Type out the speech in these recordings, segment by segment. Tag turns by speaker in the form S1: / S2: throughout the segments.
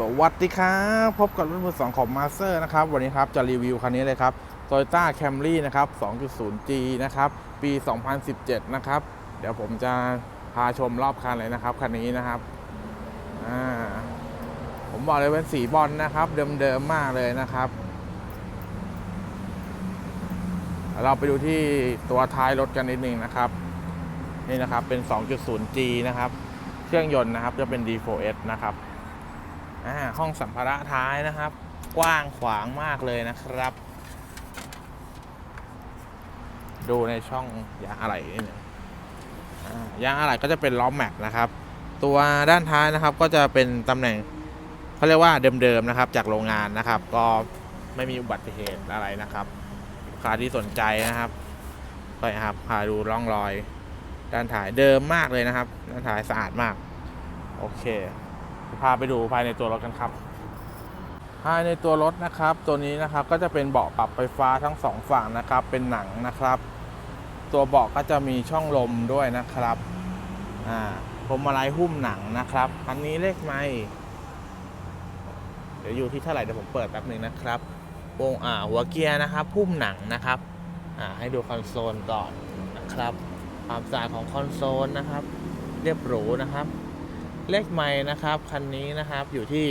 S1: สวัสดีครับพบกับรถมือสองของมาสเตอร์นะครับ วันนี้ครับจะรีวิวคันนี้เลยครับ Toyota Camry นะครับ 2.0G นะครับ ปี 2017 นะครับ เดี๋ยวผมจะพาชมรอบคันเลยนะครับ คันนี้นะครับ ผมบอกเลยเป็นสีบอลนะครับ เดิมๆมากเลยนะครับ เราไปดูที่ตัวท้ายรถกันนิดนึงนะครับ นี่นะครับเป็น 2.0G นะครับ เครื่องยนต์นะครับจะเป็น D4S นะครับ อ่าห้องสัมภาระท้ายนะครับ กว้างขวางมากเลยนะครับ ดูในช่องยางอะไหล่นิดหนึงอ่ายางอะไหล่ก็จะเป็นล้อแม็กนะครับ ตัวด้านท้ายนะครับก็จะเป็นตำแหน่งเขาเรียกว่าเดิมๆนะครับ จากโรงงานนะครับ ก็ไม่มีอุบัติเหตุอะไรนะครับลูกค้าที่สนใจนะครับก็ครับพาดูร่องรอย ด้านถ่ายเดิมมากเลยนะครับ ด้านถ่ายสะอาดมาก โอเค พาไปดูภายในตัวรถกันครับ ภายในตัวรถนะครับ ตัวนี้นะครับก็จะเป็นเบาะปรับไฟฟ้าทั้งสองฝั่งนะครับ เป็นหนังนะครับ ตัวเบาะก็จะมีช่องลมด้วยนะครับอ่าพรมอะไรหุ้มหนังนะครับอันนี้เลขไม่เดี๋ยวอยู่ที่เท่าไหร่เดี๋ยวผมเปิดแป๊บหนึ่งนะครับวงอ่าหัวเกียร์นะครับหุ้มหนังนะครับอ่าให้ดูคอนโซลก่อนนะครับ ความสะอาดของคอนโซลนะครับ เรียบหรูนะครับ เลขไม้นะครับคันนี้นะครับอยู่ที่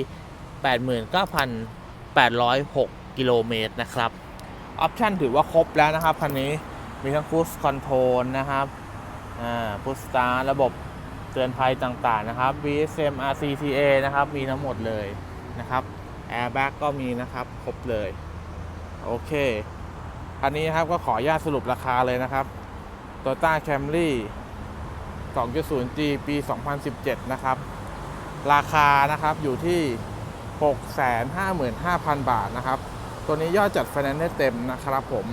S1: 89,806 กิโลเมตรนะครับออปชันถือว่าครบแล้วนะครับคันนี้มีทั้งคูสคอนโทรลนะครับอ่าพุสตาร์ระบบเตือนภัยต่างๆนะครับ BSM RCTA นะครับ มีทั้งหมดเลยนะครับแอร์แบ็กก็มีนะครับ ครบเลย โอเคคันนี้นะครับก็ขออนุญาตสรุปราคาเลยนะครับ Toyota Camry 2.0G ปี 2017 นะครับ ราคานะครับอยู่ที่ 655,000 บาทนะครับ ตัวนี้ยอดจัดไฟแนนซ์ได้เต็มนะครับผม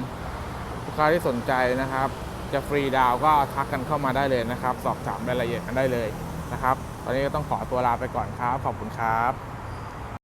S1: ลูกค้าที่สนใจนะครับ จะฟรีดาวก็ทักกันเข้ามาได้เลยนะครับ สอบถามรายละเอียดกันได้เลยนะครับ ตอนนี้ก็ต้องขอตัวลาไปก่อนครับ ขอบคุณครับ